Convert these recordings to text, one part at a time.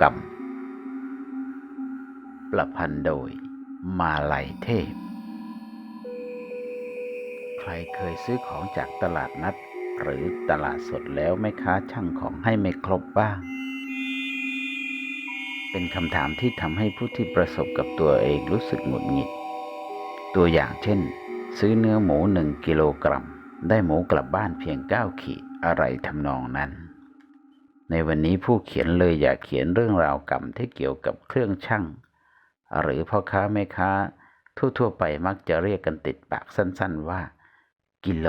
กรรม ประพันธ์โดยมาลัยเทพ ใครเคยซื้อของจากตลาดนัด หรือตลาดสดแล้วไม่ค้าช่างของให้ไม่ครบบ้าง เป็นคำถามที่ทำให้ผู้ที่ประสบกับตัวเองรู้สึกหงุดหงิด ตัวอย่างเช่น ซื้อเนื้อหมูหนึ่งกิโลกรัม ได้หมูกลับบ้านเพียง 9 ขีดอะไรทำนองนั้น ในวันนี้ผู้เขียนเลยอยากเขียนเรื่องราวกรรมที่เกี่ยวกับเครื่องช่างหรือพ่อค้าแม่ค้า ทั่วๆไปมักจะเรียกกันติดปากสั้นๆว่า กิโล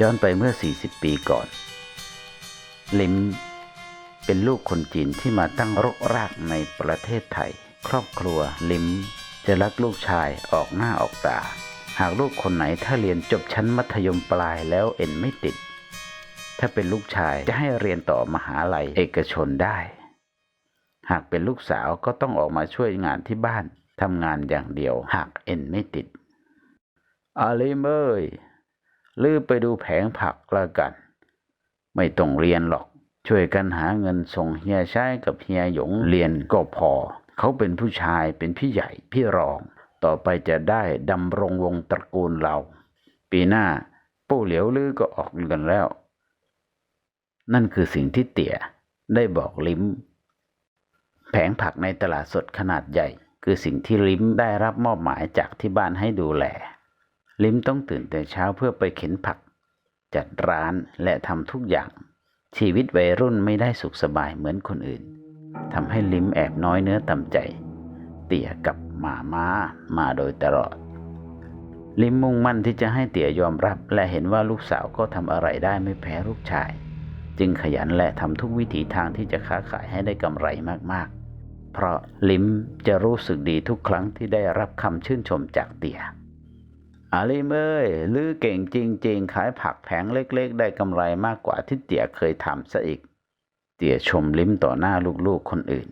ย้อนไปเมื่อ 40 ปีก่อน ลิมเป็นลูกคนจีนที่มาตั้งรกรากในประเทศไทย ครอบครัวลิมจะรักลูกชายออกหน้าออกตา หากลูกคนไหนถ้าเรียนจบชั้นมัธยมปลายแล้วเอ็นไม่ติด ถ้าเป็นลูกชายจะให้เรียนต่อมหาลัยเอกชนได้ หากเป็นลูกสาวก็ต้องออกมาช่วยงานที่บ้านทำงานอย่างเดียว หากเอ็นไม่ติดอาลิเอ้ยลือไปดูแผงผักละกัน ไม่ต้องเรียนหรอก ช่วยกันหาเงินส่งเฮียใช้กับเฮียหยงเรียนก็พอ เขาเป็นผู้ชายเป็นพี่ใหญ่พี่รอง ต่อไปจะได้ดำรงวงตระกูลเรา ปีหน้าปู่เหลียวลือก็ออกเรือนแล้ว นั่นคือสิ่งที่เตี่ยได้บอกลิ้ม แผงผักในตลาดสดขนาดใหญ่ คือสิ่งที่ลิ้มได้รับมอบหมายจากที่บ้านให้ดูแล ลิ้มต้องตื่นแต่เช้าเพื่อไปเข็นผัก จัดร้านและทำทุกอย่าง ชีวิตวัยรุ่นไม่ได้สุขสบายเหมือนคนอื่นทำให้ลิ้มแอบน้อยเนื้อต่ำใจ เตี่ยกับหมาม้ามาโดยตลอด ลิมมุ่งมั่นที่จะให้เตี่ยยอมรับ และเห็นว่าลูกสาวก็ทำอะไรได้ไม่แพ้ลูกชาย จึงขยันและทำทุกวิถีทางที่จะค้าขายให้ได้กำไรมากๆ เพราะลิมจะรู้สึกดีทุกครั้งที่ได้รับคำชื่นชมจากเตี่ยอาลิมเอ้ยลือเก่งจริง ๆ ขายผักแผงเล็ก ๆ ได้กำไรมากกว่าที่เตี่ยเคยทำซะอีก เตี่ยชมลิ้มต่อหน้าลูกๆคนอื่น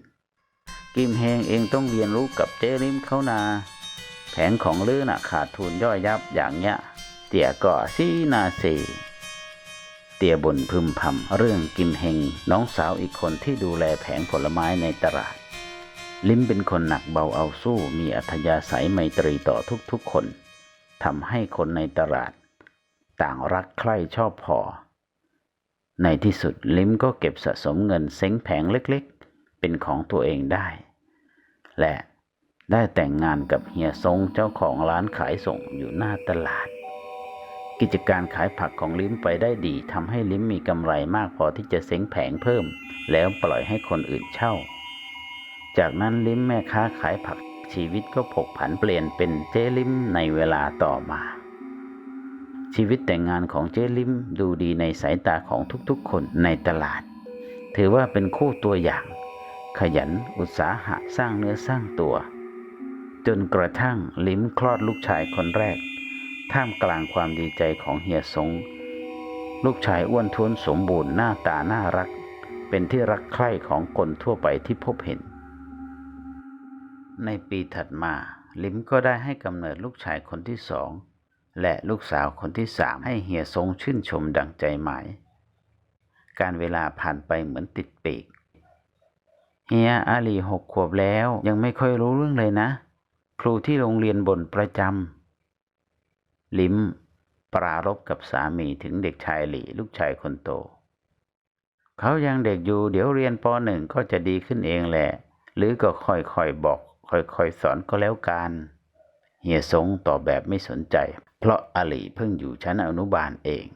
กิมเฮงเองต้องเรียนรู้กับเจลิมเขานา แผงของลือน่ะขาดทุนย่อยยับอย่างเงี้ย เตี่ยก็ซีนาเซ เตี่ยบ่นพึมพำเรื่องกิมเฮงน้องสาวอีกคนที่ดูแลแผงผลไม้ในตลาด ลิมเป็นคนหนักเบาเอาสู้มีอัธยาศัยไมตรีต่อทุกๆคนทำให้คนในตลาด ต่างรักใคร่ชอบพอ ในที่สุดลิมก็เก็บสะสมเงินเซ้งแผงเล็กๆ เป็นของตัวเองได้ และได้แต่งงานกับเฮียซงเจ้าของร้านขายส่งอยู่หน้าตลาด กิจการขายผักของลิ้มไปได้ดีทำให้ลิ้มมีกำไรมากพอที่จะเซ้งแผงเพิ่ม แล้วปล่อยให้คนอื่นเช่า จากนั้นลิ้มแม่ค้าขายผักชีวิตก็ผกผันเปลี่ยนเป็นเจลิ้มในเวลาต่อมา ชีวิตแต่งงานของเจลิ้มดูดีในสายตาของทุกๆ คนในตลาด ถือว่าเป็นคู่ตัวอย่าง ขยันอุตสาหะสร้างเนื้อสร้างตัว จนกระทั่งลิ้มคลอดลูกชายคนแรก ท่ามกลางความดีใจของเฮียสง ลูกชายอ้วนท้วนสมบูรณ์หน้าตาน่ารัก เป็นที่รักใคร่ของคนทั่วไปที่พบเห็น ในปีถัดมาลิมก็ได้ให้กำเนิดลูกชายคนที่สอง และลูกสาวคนที่สามให้เฮียทรงชื่นชมดังใจหมาย การเวลาผ่านไปเหมือนติดปีก เฮียอาลีหกขวบแล้วยังไม่ค่อยรู้เรื่องเลยนะ ครูที่โรงเรียนบ่นประจำ ลิมปรารบกับสามีถึงเด็กชายหลี่ลูกชายคนโต เขายังเด็กอยู่เดี๋ยวเรียนปหนึ่งก็จะดีขึ้นเองแหละ หรือก็ค่อยๆบอก ค่อยๆสอนก็แล้วกันเฮียสงตอบแบบไม่สนใจ เพราะอาลีเพิ่งอยู่ชั้นอนุบาลเอง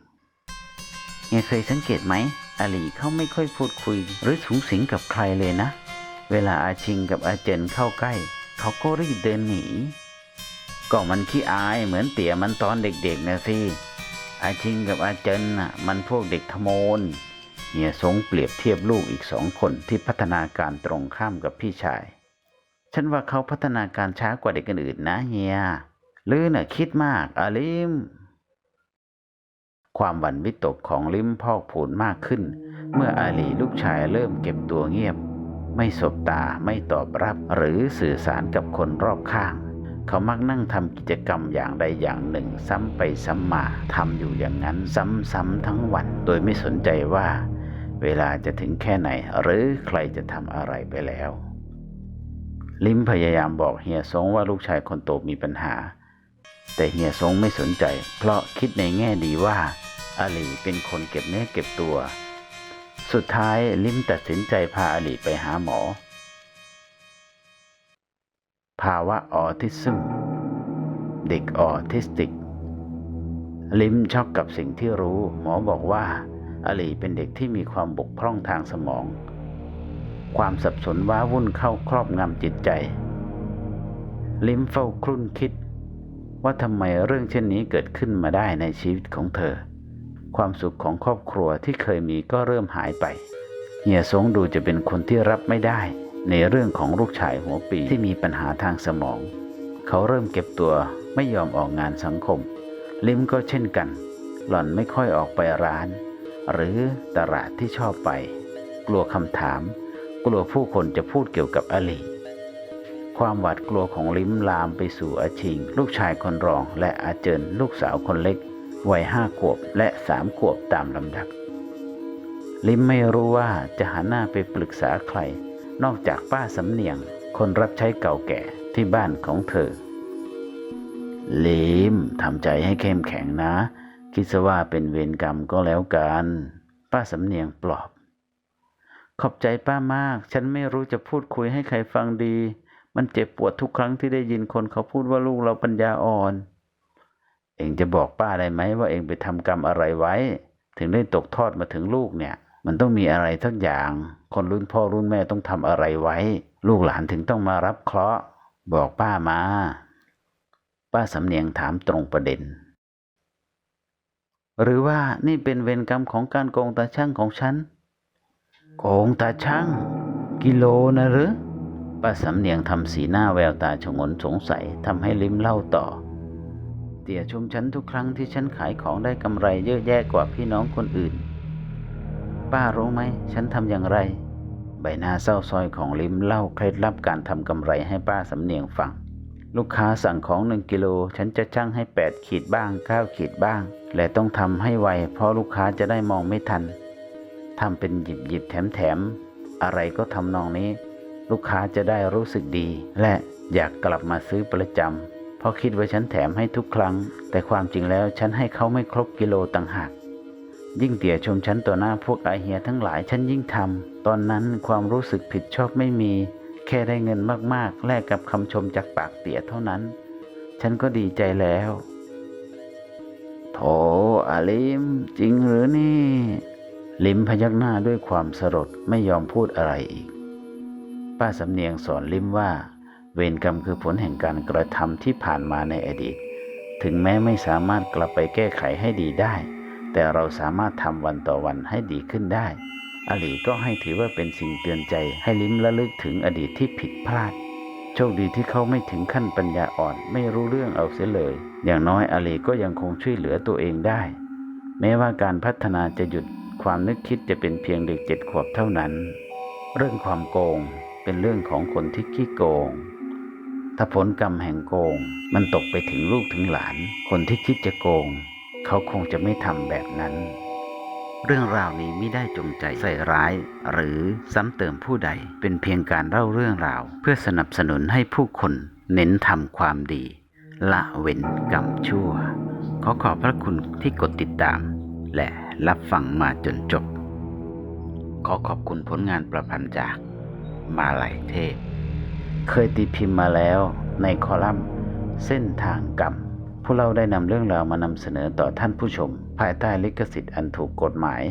เฮียเคยสังเกตไหมอาลีเขาไม่ค่อยพูดคุย หรือสูงสิงกับใครเลยนะ เวลาอาชิงกับอาเจนเข้าใกล้ เขาก็รีบเดินหนี ก็มันขี้อายเหมือนเตี่ยมันตอนเด็กๆนะสิอาชิงกับอาเจนน่ะมันพวกเด็กขโมนเฮียสงเปรียบเทียบลูกอีกสองคนที่พัฒนาการตรงข้ามกับพี่ชาย ฉันว่าเขาพัฒนาการช้ากว่าเด็กอื่นนะเฮียลือน่ะคิดมากอาลิม ความหวั่นวิตกของลิมพอกพูนมากขึ้น เมื่ออาลีลูกชายเริ่มเก็บตัวเงียบ ไม่สบตาไม่ตอบรับหรือสื่อสารกับคนรอบข้าง เขามักนั่งทำกิจกรรมอย่างใดอย่างหนึ่ง ซ้ำไปซ้ำมาทำอยู่อย่างนั้นซ้ำๆทั้งวัน โดยไม่สนใจว่า เวลาจะถึงแค่ไหน หรือใครจะทำอะไรไปแล้ว ลิมพยายามบอกเฮียซงว่าลูกชายคนโตมีปัญหา แต่เฮียซงไม่สนใจ เพราะคิดในแง่ดีว่าอาลีเป็นคนเก็บเนื้อเก็บตัว สุดท้ายลิมตัดสินใจพาอาลีไปหาหมอ ภาวะออทิซึม เด็กออทิสติก ลิมช็อกกับสิ่งที่รู้ หมอบอกว่าอลีเป็นเด็กที่มีความบกพร่องทางสมอง ความสับสนว้าวุ่นเข้าครอบงำจิตใจ ลิมเฝ้าครุ่นคิด ว่าทำไมเรื่องเช่นนี้เกิดขึ้นมาได้ในชีวิตของเธอ ความสุขของครอบครัวที่เคยมีก็เริ่มหายไป เฮียสงดูจะเป็นคนที่รับไม่ได้ ในเรื่องของลูกชายหัวปีที่มีปัญหาทางสมอง เขาเริ่มเก็บตัวไม่ยอมออกงานสังคม ลิมก็เช่นกัน หล่อนไม่ค่อยออกไปร้าน หรือตลาดที่ชอบไป กลัวคำถาม กลัวผู้คนจะพูดเกี่ยวกับอลีความหวาดกลัวของลิมลามไปสู่อาชิง ลูกชายคนรองและอาเจินลูกสาวคนเล็ก วัยห้าขวบและสามขวบตามลำดับ ลิมไม่รู้ว่าจะหาหน้าไปปรึกษาใคร นอกจากป้าสำเนียง คนรับใช้เก่าแก่ที่บ้านของเธอลิมทำใจให้เข้มแข็งนะ คิดซะว่าเป็นเวรกรรมก็แล้วกัน ป้าสำเนียงปลอบ ขอบใจป้ามาก ฉันไม่รู้จะพูดคุยให้ใครฟังดี มันเจ็บปวดทุกครั้งที่ได้ยินคนเขาพูดว่าลูกเราปัญญาอ่อน เองจะบอกป้าได้ไหมว่าเองไปทำกรรมอะไรไว้ ถึงได้ตกทอดมาถึงลูกเนี่ย มันต้องมีอะไรสักอย่าง คนรุ่นพ่อรุ่นแม่ต้องทำอะไรไว้ ลูกหลานถึงต้องมารับเคราะห์บอกป้ามา ป้าสำเนียงถามตรงประเด็น หรือว่านี่เป็นเวรกรรมของการโกงตาช่างของฉัน โกงตาช่าง กิโลนะหรือป้าสำเนียงทำสีหน้าแววตาชงนสงสัยทำให้ลิ้มเล่าต่อ เตี่ยชมฉันทุกครั้งที่ฉันขายของได้กำไรเยอะแยะกว่าพี่น้องคนอื่น ป้ารู้ไหม ฉันทำอย่างไร ใบหน้าเศร้าซอยของลิมเล่าเคล็ดลับการทำกำไรให้ป้าสำเนียงฟัง ลูกค้าสั่งของหนึ่งกิโล ฉันจะชั่งให้แปดขีดบ้างเก้าขีดบ้าง และต้องทำให้ไว เพราะลูกค้าจะได้มองไม่ทันทำเป็นหยิบหยิบแถมแถมอะไรก็ทำนองนี้ ลูกค้าจะได้รู้สึกดี และอยากกลับมาซื้อประจำเพราะคิดว่าฉันแถมให้ทุกครั้ง แต่ความจริงแล้วฉันให้เขาไม่ครบกิโลต่างหาก ยิ่งเตี่ยชมฉันต่อหน้าพวกอาเฮียทั้งหลายฉันยิ่งทำตอนนั้นความรู้สึกผิดชอบไม่มี แค่ได้เงินมากๆ แลกกับคำชมจากปากเตี่ยเท่านั้น ฉันก็ดีใจแล้วโถอาลิม จริงหรือนี่ ลิมพยักหน้าด้วยความสลดไม่ยอมพูดอะไรอีก ป้าสำเนียงสอนลิมว่า เวรกรรมคือผลแห่งการกระทำที่ผ่านมาในอดีต ถึงแม้ไม่สามารถกลับไปแก้ไขให้ดีได้ แต่เราสามารถทำวันต่อวันให้ดีขึ้นได้อาลีก็ให้ถือว่าเป็นสิ่งเตือนใจให้ลิ้มระลึกถึงอดีตที่ผิดพลาด โชคดีที่เขาไม่ถึงขั้นปัญญาอ่อนไม่รู้เรื่องเอาเสียเลย อย่างน้อยอาลีก็ยังคงช่วยเหลือตัวเองได้ แม้ว่าการพัฒนาจะหยุดความนึกคิดจะเป็นเพียงเด็กเจ็ดขวบเท่านั้น เรื่องความโกงเป็นเรื่องของคนที่ขี้โกง ถ้าผลกรรมแห่งโกงมันตกไปถึงลูกถึงหลาน คนที่คิดจะโกง เขาคงจะไม่ทำแบบนั้น เรื่องราวนี้ไม่ได้จงใจใส่ร้าย หรือซ้ำเติมผู้ใด เป็นเพียงการเล่าเรื่องราว เพื่อสนับสนุนให้ผู้คนเน้นทำความดี ละเว้นกรรมชั่ว ขอขอบพระคุณที่กดติดตาม และรับฟังมาจนจบ ขอขอบคุณผลงานประพันธ์จากมาลัยเทพ เคยตีพิมพ์มาแล้วในคอลัมน์เส้นทางกรรม ผู้เราได้นำเรื่องราวมานำเสนอต่อท่านผู้ชม ภายใต้ลิขสิทธิ์อันถูกกฎหมาย